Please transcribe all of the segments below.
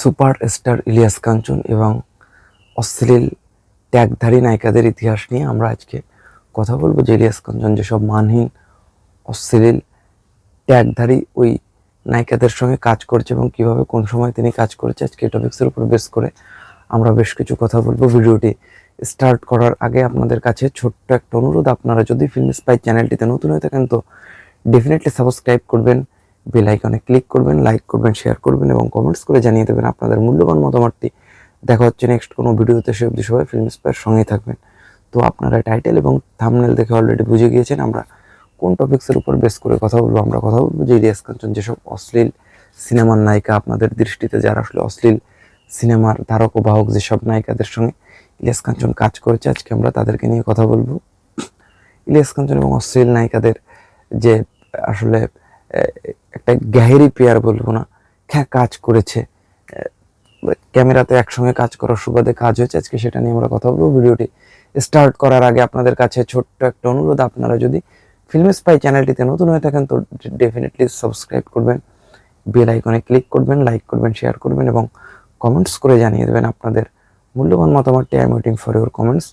Super star Ilias Kanchan এবং অশ্লীল ট্যাগধারী নায়িকাদের ইতিহাস নিয়ে আমরা আজকে কথা বলব যে ইলিয়াস কাঞ্চন যেসব মানহীন, অশ্লীল ট্যাগধারী ওই নায়িকাদের সঙ্গে কাজ করছে এবং কীভাবে কোন সময় তিনি কাজ করেছে আজকে টপিক্সের উপর বেস করে আমরা বেশ কিছু কথা বলব। ভিডিওটি স্টার্ট করার আগে আপনাদের কাছে ছোট্ট একটা অনুরোধ, আপনারা যদি ফিল্ম স্পাই চ্যানেলটিতে নতুন হয়ে থাকেন তো ডেফিনেটলি সাবস্ক্রাইব করবেন। বেল আইকনে ক্লিক করবেন লাইক করবেন শেয়ার করবেন এবং কমেন্টস করে জানিয়ে দেবেন আপনাদের মূল্যবান মতামতটি। দেখা হচ্ছে নেক্সট কোনো ভিডিওতে, সে অবধি সবাই ফিল্ম স্পাইয়ের সঙ্গেই থাকবেন। তো আপনারা টাইটেল এবং থামনেল দেখে অলরেডি বুঝে গিয়েছেন আমরা কোন টপিক্সের উপর বেস করে কথা বলব, আমরা কথা বলব। যে ইলিয়াস কাঞ্চন যেসব অশ্লীল সিনেমার নায়িকা আপনাদের দৃষ্টিতে, যারা আসলে অশ্লীল সিনেমার ধারক ও বাহক যেসব নায়িকাদের সঙ্গে ইলিয়াস কাঞ্চন কাজ করেছে, আজকে আমরা তাদেরকে নিয়ে কথা বলব। ইলিয়াস কাঞ্চন এবং অশ্লীল নায়িকাদের যে আসলে একটা গ্যাহেরি পেয়ার বলব না। হ্যাঁ কাজ করেছে। ক্যামেরাতে একসঙ্গে কাজ করার সুবাদে কাজ হয়েছে। আজকে সেটা নিয়ে আমরা কথা বলব। ভিডিওটি স্টার্ট করার আগে আপনাদের কাছে ছোট্ট একটা অনুরোধ। আপনারা যদি ফিল্ম স্পাই চ্যানেলটিতে নতুন হয়ে থাকেন, তো ডেফিনেটলি সাবস্ক্রাইব করবেন, বেল আইকনে ক্লিক করবেন, লাইক করবেন, শেয়ার করবেন এবং কমেন্টস করে জানিয়ে দেবেন আপনাদের মূল্যবান মতামতটি। I am waiting for your comments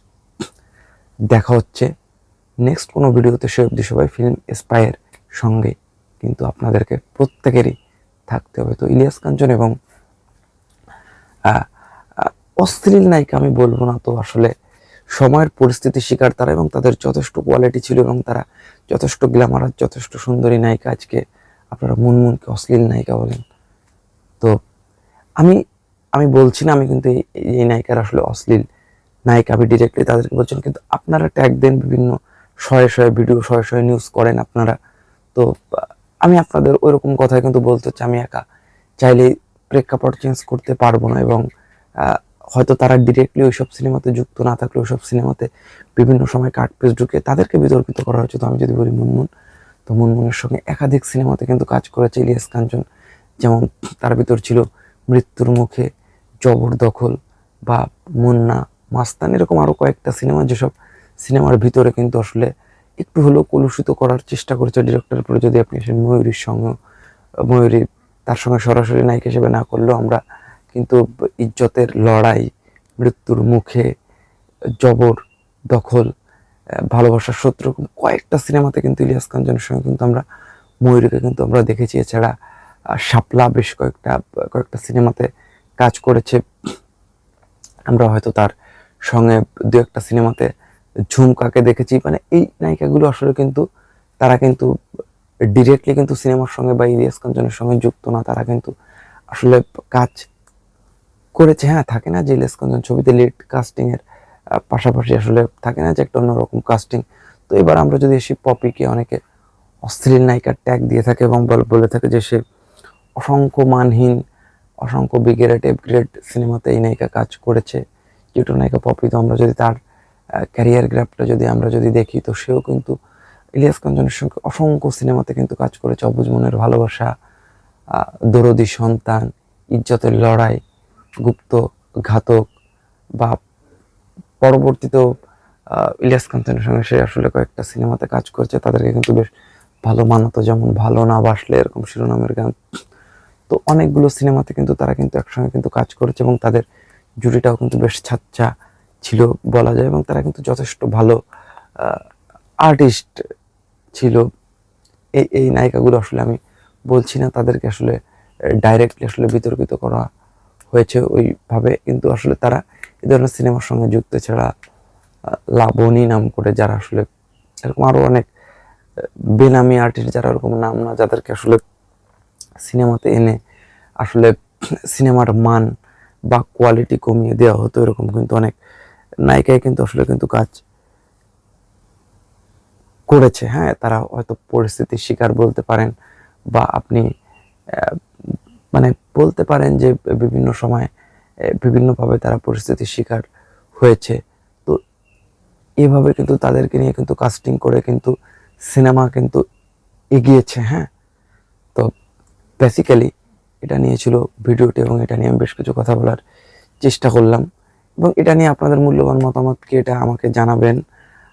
দেখা হচ্ছে নেক্সট কোনো ভিডিওতে। সে অবধি সবাই ফিল্ম স্পাইয়ের সঙ্গে কিন্তু আপনাদেরকে প্রত্যেকেরই থাকতে হবে। তো ইলিয়াস কাঞ্চন এবং অশ্লীল নায়িকা আমি বলব না, তো আসলে সময়ের পরিস্থিতি শিকার তারা এবং তাদের যথেষ্ট কোয়ালিটি ছিল এবং তারা যথেষ্ট গ্ল্যামারাস যথেষ্ট সুন্দরী নায়িকা আজকে আপনারা মুনমুনকে অশ্লীল নায়িকা বলেন। তো আমি আমি বলছি না, আমি কিন্তু এই- নায়িকার আসলে অশ্লীল নায়িকা, আমি ডিরেক্টলি তাদেরকে বলছেন কিন্তু আপনারা ট্যাগ দেন বিভিন্ন, শয়ে শয়ে ভিডিও শয়ে শয়ে নিউজ করেন আপনারা। তো আমি আপনাদের ওইরকম কথাই কিন্তু বলতে হচ্ছে আমি একা। চাইলে প্রেক্ষাপট চেঞ্জ করতে পারব না এবং হয়তো তারা ডিরেক্টলি ওইসব সিনেমাতে যুক্ত না থাকলে ওইসব সিনেমাতে বিভিন্ন সময় কাট পিস ঢুকে তাদেরকে বিতর্কিত করা হয়েছে। তো আমি যদি বলি মুনমুন, তো মুনমুনের সঙ্গে একাধিক সিনেমাতে কিন্তু কাজ করেছে ইলিয়াস কাঞ্চন। যেমন তার ভিতর ছিল মৃত্যুর মুখে জবরদখল বা মুন্না, মাস্তান, এরকম আরও কয়েকটা সিনেমা যেসব সিনেমার ভিতরে কিন্তু আসলে একটু হলেও কলুষিত করার চেষ্টা করেছে ডিরেক্টরের পরে যদি আপনি আসেন ময়ূরীর সঙ্গে, ময়ূরী তার সঙ্গে সরাসরি নায়ক হিসেবে না করলেও আমরা কিন্তু ইজ্জতের লড়াই, মৃত্যুর মুখে জবর, দখল ভালোবাসার শত্রু কয়েকটা সিনেমাতে কিন্তু ইলিয়াস কাঞ্চনের সঙ্গে কিন্তু আমরা, ময়ূরীকে কিন্তু আমরা দেখেছি। এছাড়া শাপলা বেশ কয়েকটা কয়েকটা সিনেমাতে কাজ করেছে। আমরা হয়তো তার সঙ্গে দু একটা সিনেমাতে ঝুমকাকে দেখেছি মানে এই নায়িকাগুলো আসলে কিন্তু তারা কিন্তু ডিরেক্টলি কিন্তু সিনেমার সঙ্গে বা ইলিয়াস কাঞ্চনের সঙ্গে যুক্ত না, তারা কিন্তু আসলে কাজ করেছে। হ্যাঁ থাকে না যে ইলিয়াস কাঞ্চন ছবিতে লিড কাস্টিংয়ের পাশাপাশি আসলে থাকে না যে একটা অন্যরকম কাস্টিং তো এবার আমরা যদি এসে পপিকে, অনেকে অশ্লীল নায়িকার ট্যাগ দিয়ে থাকে এবং বল- থাকে যে সে অসংখ্য মানহীন, অসংখ্য বিগ্রেড গ্রেড সিনেমাতে এই নায়িকা কাজ করেছে। যেটু নায়িকা পপি, তো আমরা যদি তার ক্যারিয়ার গ্রাফটা যদি আমরা যদি দেখি, তো সেও কিন্তু ইলিয়াস কাঞ্চনের সঙ্গে অসংখ্য সিনেমাতে কিন্তু কাজ করেছে। অবুজ মনের ভালোবাসা দরদি সন্তান, ইজ্জতের লড়াই, গুপ্ত ঘাতক, বা পরবর্তীতেও ইলিয়াস কাঞ্চনের সঙ্গে সে আসলে কয়েকটা সিনেমাতে কাজ করছে। তাদেরকে কিন্তু বেশ ভালো মানাতো, যেমন ভালো না বাসলে এরকম শিরোনামের গান। তো অনেকগুলো সিনেমাতে কিন্তু তারা কিন্তু একসঙ্গে কিন্তু কাজ করেছে এবং তাদের জুটিটাও কিন্তু বেশ ছাচ্চা ছিল বলা যায় এবং তারা কিন্তু যথেষ্ট ভালো আর্টিস্ট ছিল। এই এই নায়িকাগুলো আসলে আমি বলছি না, তাদেরকে আসলে ডাইরেক্টলি আসলে বিতর্কিত করা হয়েছে ওইভাবে, কিন্তু আসলে তারা এই ধরনের সিনেমার সঙ্গে যুক্ত ছাড়া লাবণী নাম করে যারা আসলে এরকম আরও অনেক বেনামি আর্টিস্ট যারা এরকম নাম না, যাদেরকে আসলে সিনেমাতে এনে আসলে সিনেমার মান বা কোয়ালিটি কমিয়ে দেওয়া হতো, এরকম কিন্তু অনেক নায়িকায় কিন্তু আসলে কিন্তু কাজ করেছে হ্যাঁ? তারা হয়তো পরিস্থিতির শিকার বলতে পারেন বা আপনি মানে বলতে পারেন যে বিভিন্ন সময় বিভিন্নভাবে তারা পরিস্থিতির শিকার হয়েছে। তো এভাবে কিন্তু তাদেরকে নিয়ে কিন্তু কাস্টিং করে কিন্তু সিনেমা কিন্তু এগিয়েছে হ্যাঁ? তো বেসিক্যালি এটা নিয়ে ছিল ভিডিওটি এবং এটা নিয়ে আমি বেশ কিছু কথা বলার চেষ্টা করলাম। এবং এটা নিয়ে আপনাদের মূল্যবান মতামত কি এটা আমাকে জানাবেন।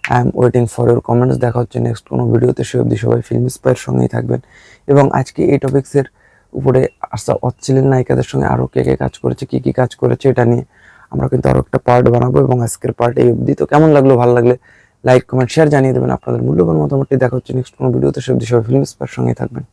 I am waiting for your comments দেখা হচ্ছে নেক্সট কোনো ভিডিওতে। সে অবধি সবাই ফিল্ম স্পায়ের সঙ্গেই থাকবেন। এবং আজকে এই টপিক্সের উপরে আসা অশ্লীল নায়িকাদের সঙ্গে আরও কে কে কাজ করেছে, কি কি কাজ করেছে, এটা নিয়ে আমরা কিন্তু আরও একটা পার্ট বানাবো এবং আজকের পার্ট এই অবধি। তো কেমন লাগল? ভালো লাগলে লাইক কমেন্ট শেয়ার জানিয়ে দেবেন। আপনাদের মূল্যবান মতামতটি। দেখা হচ্ছে নেক্সট কোনো ভিডিওতে। সব সবাই ফিল্ম স্পার সঙ্গেই থাকবেন।